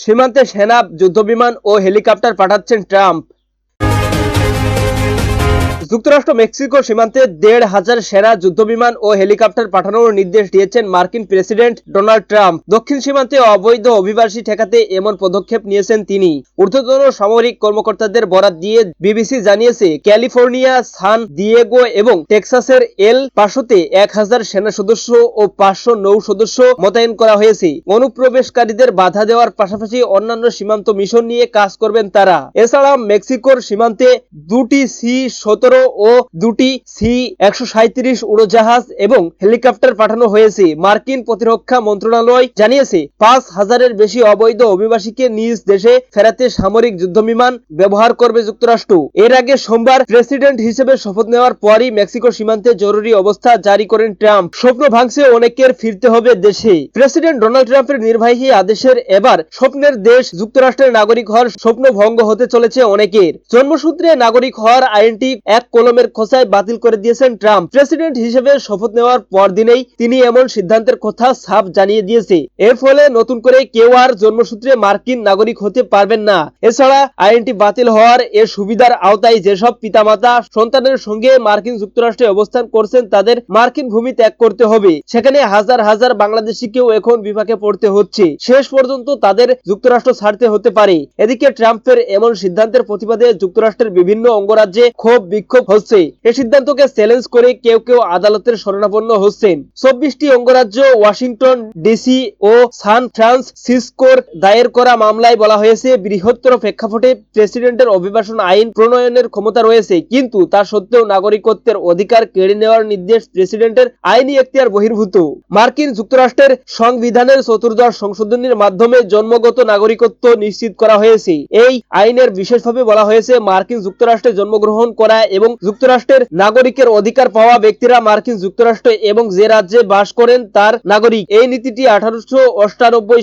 সীমান্তে সেনা যুদ্ধবিমান ও হেলিকপ্টার পাঠাচ্ছেন ট্রাম্প। যুক্তরাষ্ট্র মেক্সিকো সীমান্তে দেড় হাজার সেনা যুদ্ধবিমান ও হেলিকপ্টার পাঠানোর নির্দেশ দিয়েছেন মার্কিন প্রেসিডেন্ট ডোনাল্ড ট্রাম্প। দক্ষিণ সীমান্তে অবৈধ অভিবাসী ঠেকাতে এমন পদক্ষেপ নিয়েছেন তিনি। ঊর্ধ্বতন সামরিক কর্মকর্তাদের বরাত দিয়ে বিবিসি জানিয়েছে, ক্যালিফোর্নিয়া, সান দিয়েগো এবং টেক্সাসের এল পাশোতে এক হাজার সেনা সদস্য ও পাঁচশো নৌ সদস্য মোতায়েন করা হয়েছে। অনুপ্রবেশকারীদের বাধা দেওয়ার পাশাপাশি অন্যান্য সীমান্ত মিশন নিয়ে কাজ করবেন তারা। এছাড়া মেক্সিকোর সীমান্তে দুটি সি সতেরো ও দুটি সি একশো উড়োজাহাজ এবং হেলিকপ্টার পাঠানো হয়েছে। মার্কিন প্রতিরক্ষা মন্ত্রণালয় জানিয়েছে, পাঁচ হাজারের বেশি অবৈধ অভিবাসীকে নিজ দেশে ফেরাতে সামরিক যুদ্ধবিমান ব্যবহার করবে যুক্তরাষ্ট্র। এর আগে সোমবার প্রেসিডেন্ট হিসেবে শপথ নেওয়ার পরই মেক্সিকো সীমান্তে জরুরি অবস্থা জারি করেন ট্রাম্প। স্বপ্ন ভাঙছে অনেকের, ফিরতে হবে দেশে। প্রেসিডেন্ট ডোনাল্ড ট্রাম্পের নির্বাহী আদেশের এবার স্বপ্নের দেশ যুক্তরাষ্ট্রের নাগরিক হওয়ার স্বপ্ন ভঙ্গ হতে চলেছে অনেকের। জন্মসূত্রে নাগরিক হওয়ার আইনটি এক কলমের খোঁচায় বাতিল করে দিয়েছেন ট্রাম্প। প্রেসিডেন্ট হিসেবে শপথ নেওয়ার পরদিনেই তিনি এমন সিদ্ধান্তের কথা সাফ জানিয়ে দিয়েছে। এর ফলে নতুন করে কেউ আর জন্মসূত্রে মার্কিন নাগরিক হতে পারবেন না। এছাড়া আইনটি বাতিল হওয়ার এর সুবিধার আওতায় যেসব পিতামাতা সন্তানের সঙ্গে মার্কিন যুক্তরাষ্ট্রে অবস্থান করছেন, তাদের মার্কিন ভূমি ত্যাগ করতে হবে। সেখানে হাজার হাজার বাংলাদেশিকেও এখন বিপাকে পড়তে হচ্ছে। শেষ পর্যন্ত তাদের যুক্তরাষ্ট্র ছাড়তে হতে পারে। এদিকে ট্রাম্পের এমন সিদ্ধান্তের প্রতিবাদে যুক্তরাষ্ট্রের বিভিন্ন অঙ্গরাজ্যে ক্ষোভ বিক্ষোভ হচ্ছে। এই সিদ্ধান্তকে চ্যালেঞ্জ করে কেউ কেউ আদালতের শরণাপন্ন হচ্ছেন। চব্বিশটি অঙ্গরাজ্য, ওয়াশিংটন, ডিসি ও সান ফ্রান্সিসকোর দায়ের করা মামলায় বলা হয়েছে, বৃহত্তর প্রেক্ষাপটে প্রেসিডেন্টের অভিবাসন আইন প্রণয়নের ক্ষমতা রয়েছে, কিন্তু তা সত্ত্বেও নাগরিকত্বের অধিকার কেড়ে নেওয়ার নির্দেশ প্রেসিডেন্টের আইনি এখতিয়ার বহির্ভূত। মার্কিন যুক্তরাষ্ট্রের সংবিধানের চতুর্দশ সংশোধনীর মাধ্যমে জন্মগত নাগরিকত্ব নিশ্চিত করা হয়েছে। এই আইনের বিশেষভাবে বলা হয়েছে, মার্কিন যুক্তরাষ্ট্রে জন্মগ্রহণ করা এবং যুক্তরাষ্ট্রের নাগরিকের অধিকার পাওয়া ব্যক্তিরা মার্কিন যুক্তরাষ্ট্র এবং যে রাজ্যে বাস করেন তার নাগরিক। এই নীতিটি আঠারোশো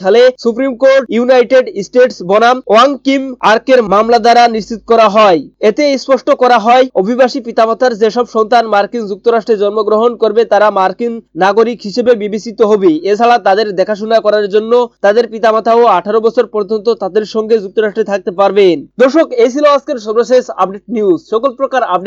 সালে সুপ্রিম কোর্ট ইউনাইটেড স্টেটস বনাম ওয়াং কিম আর্কের মামলা দ্বারা নিশ্চিত করা হয়। এতে স্পষ্ট করা হয়, অভিবাসী পিতামাতার যেসব সন্তান মার্কিন যুক্তরাষ্ট্রে জন্মগ্রহণ করবে তারা মার্কিন নাগরিক হিসেবে বিবেচিত হবে। এছাড়া তাদের দেখাশোনা করার জন্য তাদের পিতামাতাও আঠারো বছর পর্যন্ত তাদের সঙ্গে যুক্তরাষ্ট্রে থাকতে পারবেন। দর্শক, এই ছিল আজকের সর্বশেষ আপডেট নিউজ। সকল প্রকার